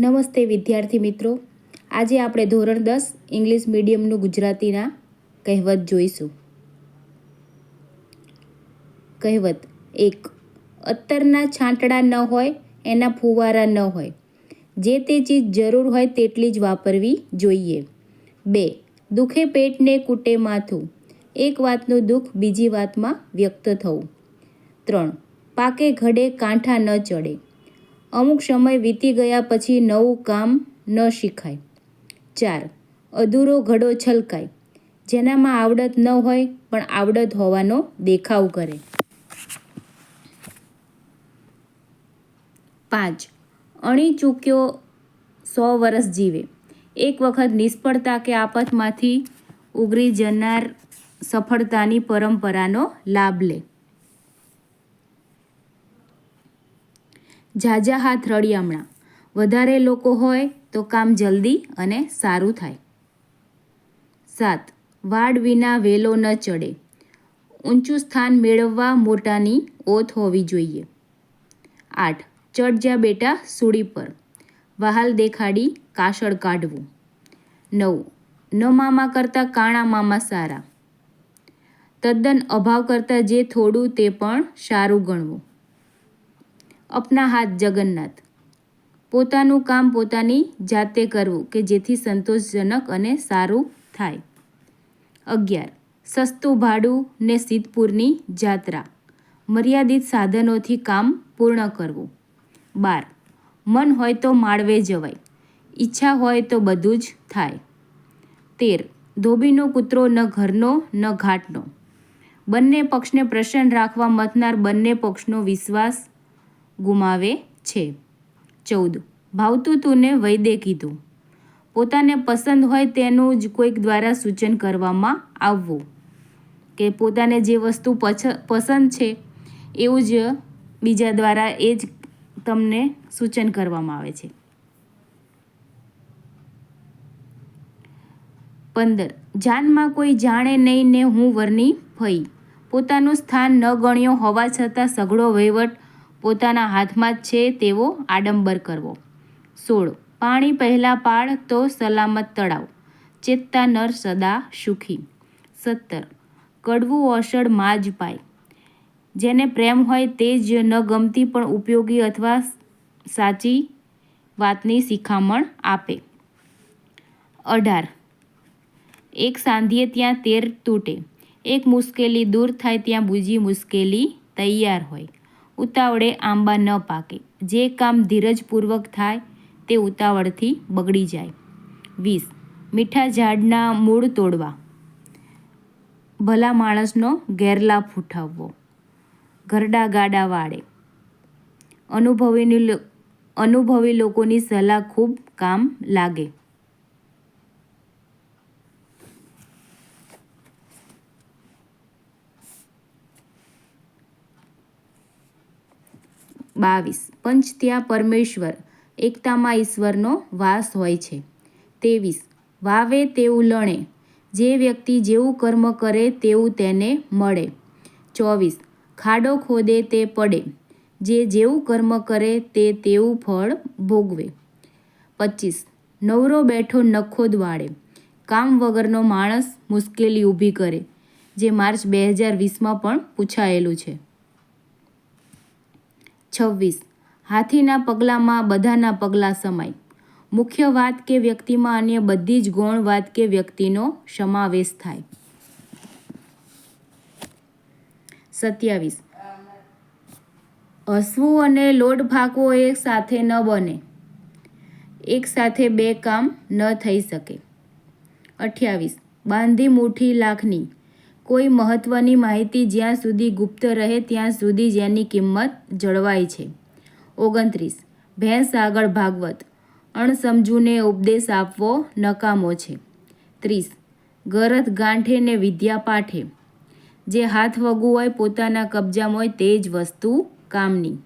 નમસ્તે વિદ્યાર્થી મિત્રો. આજે આપણે ધોરણ દસ, ઇંગ્લિશ મીડિયમનું ગુજરાતીના કહેવત જોઈશું. કહેવત, એક, અત્તરના છાંટડા ન હોય, એના ફુવારા ન હોય. જે તે ચીજ જરૂર હોય તેટલી જ વાપરવી જોઈએ. બે, દુખે પેટને કૂટે માથું. એક વાતનું દુઃખ બીજી વાતમાં વ્યક્ત થવું. ત્રણ, પાકે ઘડે કાંઠા ન ચડે. અમુક સમય વીતી ગયા પછી નવું કામ ન શીખાય. ચાર, અધૂરો ઘડો છલકાય. જેનામાં આવડત ન હોય પણ આવડત હોવાનો દેખાવ કરે. પાંચ, અણી ચૂક્યો સો વર્ષ જીવે. એક વખત નિષ્ફળતા કે આફતમાંથી ઉગરી જનાર સફળતાની પરંપરાનો લાભ લે. ઝાઝા હાથ રળિયામણા વધારે લોકો હોય તો કામ જલ્દી અને સારું થાય. સાત, વાડ વિના વેલો ન ચડે. ઊંચું સ્થાન મેળવવા મોટાની ઓથ હોવી જોઈએ. આઠ ચડજા બેટા સૂડી પર. વહાલ દેખાડી કાસળ કાઢવું. નવ, ન મામા કરતાં કાણા મામા સારા. તદ્દન અભાવ કરતાં જે થોડું તે પણ સારું ગણવું. અપના હાથ જગન્નાથ. પોતાનું કામ પોતાની જાતે કરવું કે જેથી સંતોષજનક અને સારું થાય. અગિયાર. સસ્તું ભાડું ને સિદ્ધપુરની જાત્રા. મર્યાદિત સાધનોથી કામ પૂર્ણ કરવું. બાર. મન હોય તો માળવે જવાય. ઈચ્છા હોય તો બધું જ થાય. તેર. ધોબીનો કૂતરો ન ઘરનો, ન ઘાટનો. બંને પક્ષને પ્રસન્ન રાખવા મથનાર બંને પક્ષનો વિશ્વાસ ગુમાવે છે. ચૌદ. ભાવતું તુંને વૈદે કીધું. પોતાને પસંદ હોય તેનું જ કોઈક દ્વારા સૂચન કરવામાં આવવું. કે પોતાને જે વસ્તુ પછ, પસંદ છે, એવું જ બીજા દ્વારા એ જ તમને સૂચન કરવામાં આવે છે. પંદર. જાનમાં કોઈ જાણે નહીં ને હું વરની ફઈ પોતાનું સ્થાન ન ગણ્યો હોવા છતાં સઘળો વહીવટ પોતાના હાથમાં જ છે તેવો આડંબર કરવો. સોળ. પાણી પહેલાં પાડ તો સલામત તળાવ. ચેતતા નર સદા સુખી. સત્તર. કડવું ઓસડમાં જ પાય. જેને પ્રેમ હોય તે જ ન ગમતી પણ ઉપયોગી અથવા સાચી વાતની શિખામણ આપે. અઢાર. એક સાંધીએ ત્યાં તેર તૂટે. એક મુશ્કેલી દૂર થાય ત્યાં બીજી મુશ્કેલી તૈયાર હોય. ઉતાવળે આંબા ન પાકે. જે કામ ધીરજપૂર્વક થાય, તે ઉતાવળથી બગડી જાય. વીસ. મીઠા ઝાડના મૂળ તોડવા. ભલા માણસનો ગેરલાભ ઉઠાવવો. ઘરડા ગાડા વાળે. અનુભવીની અનુભવી લોકોની સલાહ ખૂબ કામ લાગે. બાવીસ. પંચ ત્યાં પરમેશ્વર, એકતામાં ઈશ્વરનો વાસ હોય છે. ત્રેવીસ. વાવે તેવું લણે. જે વ્યક્તિ જેવું કર્મ કરે તેવું તેને મળે. ચોવીસ. ખાડો ખોદે તે પડે. જે જેવું કર્મ કરે તે તેવું ફળ ભોગવે. પચીસ. નવરો બેઠો નખો દ્વાળે કામ વગરનો માણસ મુશ્કેલી ઊભી કરે. જે માર્ચ બે હજાર વીસમાં પણ પૂછાયેલું છે. છવ્વીસ. હાથીના પગલામાં બધાના પગલાં સમાય. મુખ્ય વાત કે વ્યક્તિમાં અન્ય બધી જ ગૌણ વાત કે વ્યક્તિનો સમાવેશ થાય. સત્યાવીસ. હસવું અને લોટ ફાંકવો એક સાથે ન બને. એક સાથે બે કામ ન થઈ શકે. અઠ્યાવીસ. બાંધી મુઠ્ઠી લાખની. કોઈ મહત્ત્વની માહિતી જ્યાં સુધી ગુપ્ત રહે ત્યાં સુધી જેની કિંમત જળવાય છે. ઓગણત્રીસ. ભેંસ આગળ ભાગવત. અણસમજૂને ઉપદેશ આપવો નકામો છે. ત્રીસ. ગરથ ગાંઠે ને વિદ્યા પાઠે. જે હાથ વગું હોય પોતાના કબજામાં હોય તે જ વસ્તુ કામની.